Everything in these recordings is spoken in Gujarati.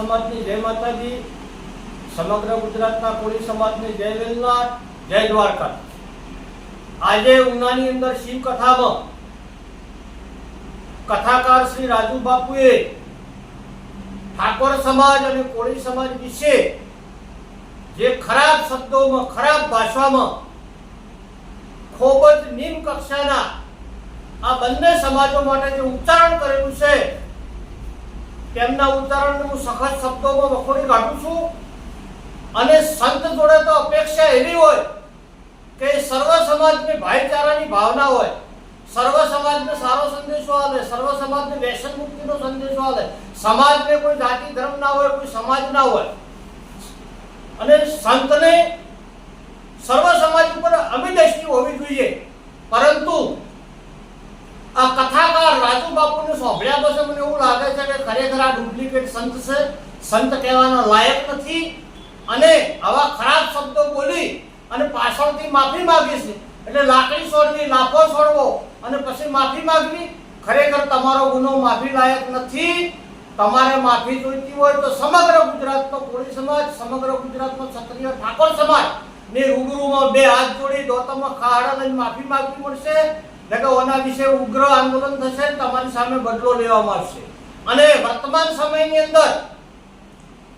સમાજની જય માતાજી, સમગ્ર ગુજરાતના કોળી સમાજની જય વેલનાર, જય દ્વારકા. આજે ઉનાની અંદર શિવ કથામાં કથાકાર શ્રી રાજુ બાપુએ ઠાકોર સમાજ અને કોળી સમાજ વિશે જે ખરાબ શબ્દોમાં, ખરાબ ભાષામાં, ખૂબ જ નિમ્ન કક્ષાના આ બંને સમાજો માટે જે ઉચ્ચારણ કરેલું છે તેમના ઉચ્ચારણને હું સખત શબ્દોમાં વખોડી કાઢું છું. અને સંત જોડે તો અપેક્ષા એવી હોય કે સર્વ સમાજને ભાઈચારાની ભાવના હોય. સર્વ સમાજને સારો સંદેશો આવે સર્વ સમાજને વ્યસન મુક્તિનો સંદેશો આવે સમાજને કોઈ જાતિ, ધર્મ ના હોય, કોઈ સમાજ ના હોય. અને સંતને સર્વ સમાજ ઉપર અમી દ્રષ્ટિ હોવી જોઈએ. પરંતુ બાપુને સાંભળ્યા પછી મને એવું લાગે છે કે ખરેખર આ ડુપ્લિકેટ સંત છે. સંત કહેવાના લાયક નથી. અને આવા ખરાબ શબ્દો બોલી અને પાછળથી માફી માગી છે એટલે લાકડી છોડવી લાફો છોડવો અને પછી માફી માંગવી. ખરેખર તમારો ગુનો માફી લાયક નથી. તમારે માફી જોઈતી હોય તો સમગ્ર ગુજરાતનો કોળી સમાજ, સમગ્ર ગુજરાતનો ક્ષત્રિય ઠાકોર સમાજ. ને રૂબરૂમાં બે હાથ જોડી દોતમાં ખાડા લઈને માફી માગવી પડશે. ને કે ઓના વિશે ઉગ્ર આંદોલન થશે ને તમારી સામે બદલો લેવામાં આવશે અને વર્તમાન સમયની અંદર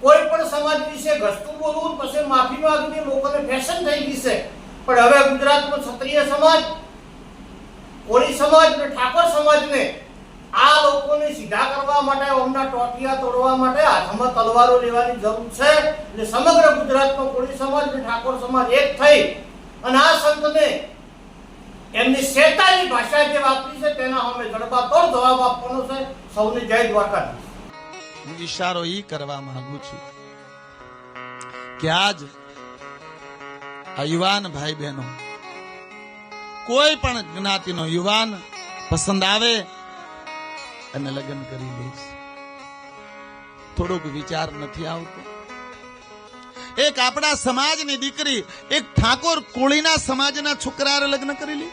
કોઈ પણ સમાજ વિશે ઘસતું બોલવું પછી માફી માંગવી લોકોને ફેશન થઈ ગઈ પણ હવે ગુજરાતમાં ક્ષત્રિય સમાજ, કોળી સમાજ ઠાકોર સમાજને આ લોકોને સીધા કરવા માટે, ઓમના ટોટિયા તોડવા માટે હાથમાં તલવારો લેવાની જરૂર છે. એટલે સમગ્ર ગુજરાતનો કોળી સમાજ અને ઠાકોર સમાજ એક થઈ. અને આ સંતને એમની શેતાની ભાષા જે વાપરી છે, તેના અમે જડબાતોડ જવાબ આપવાનો છે. સૌને જય દ્વારકા હું ઈશારો ઈ કરવા માંગુ છું કે આજ આ યુવાન ભાઈ બહેનો કોઈ પણ જ્ઞાતિનો યુવાન પસંદ આવે અને લગ્ન કરી લઈશ થોડોક વિચાર નથી આવતો. એક આપણા સમાજની દીકરી, એક ઠાકોર કોળીના સમાજના છોકરાએ લગ્ન કરી લી.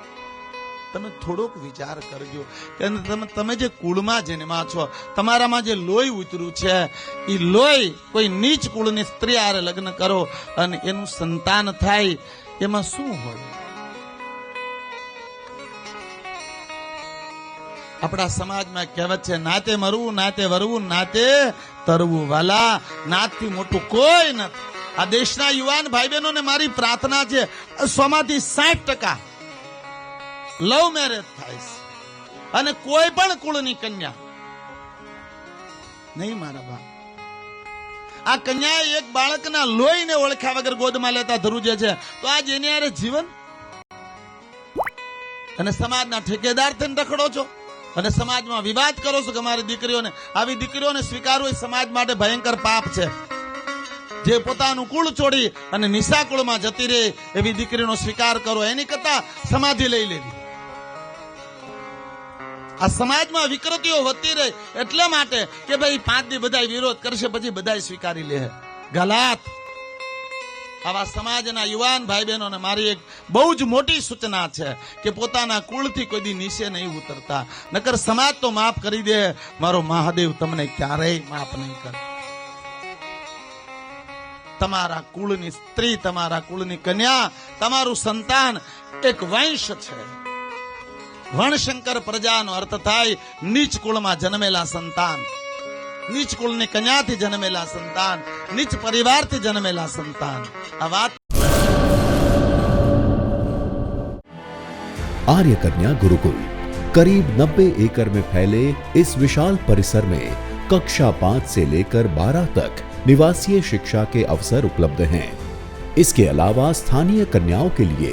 તમે થોડોક વિચાર કરજો કે તમે તમે જે કુળમાં જન્મા છો, તમારામાં જે લોહી ઉતર્યું છે એ લોહી કોઈ નીચ કુળની સ્ત્રી આરે લગ્ન કરો અને એનું સંતાન થાય. એમાં શું હોય? આપણા સમાજમાં કહેવત છે, નાતે મરવું, નાતે વરવું, નાતે તરવું વાલા. નાતથી મોટું કોઈ નથી. આ દેશના યુવાન ભાઈ બહેનોને મારી પ્રાર્થના છે, સોમાંથી સાઠ ટકા લવ મેરેજ થાય છે. અને કોઈ પણ કુળની કન્યા. નહીં મારા બાપ. આ કન્યા એક બાળકના લોહીને ઓળખ્યા વગર ગોદમાં લેતા ધ્રુજે છે, તો આ જેને જીવન? અને સમાજના ઠેકેદાર થઈને રખડો છો? અને સમાજમાં વિવાદ કરો છો કે મારી દીકરીઓને? આવી દીકરીઓને સ્વીકારવું એ સમાજ માટે ભયંકર પાપ છે. જે પોતાનું કુળ છોડી અને નિશા કુળમાં જતી રહે એવી દીકરીનો સ્વીકાર કરો, એની કરતા સમાધિ લઈ લેવી. આ સમાજમાં વિકૃતિઓ વધતી રહે એટલા માટે કે ભાઈ પાંચ દી બધા વિરોધ કરશે, પછી બધા સ્વીકારી લે. ગલાત. આવા સમાજના યુવાન ભાઈ બહેનોને મારી એક બહુ જ મોટી સૂચના છે કે પોતાના કુળથી કોઈ દી નીચે નહીં ઉતરતા. નકર સમાજ તો માફ કરી દે, મારો મહાદેવ તમને ક્યારેય માફ નહીં કરે. તમારા કુળની સ્ત્રી, તમારા કુળની કન્યા, તમારું સંતાન એક વંશ છે. વણશંકર પ્રજાનો અર્થ થાય નીચ કુળમાં જન્મેલા સંતાન નીચ કુળની કન્યાથી જન્મેલા સંતાન નીચ પરિવારથી જન્મેલા સંતાન આ વાત आर्य कन्या गुरुकुल करीब 90 एकड़ में फैले इस विशाल परिसर में कक्षा पाँच से लेकर बारह तक निवासीय शिक्षा के अवसर उपलब्ध हैं इसके अलावा स्थानीय कन्याओं के लिए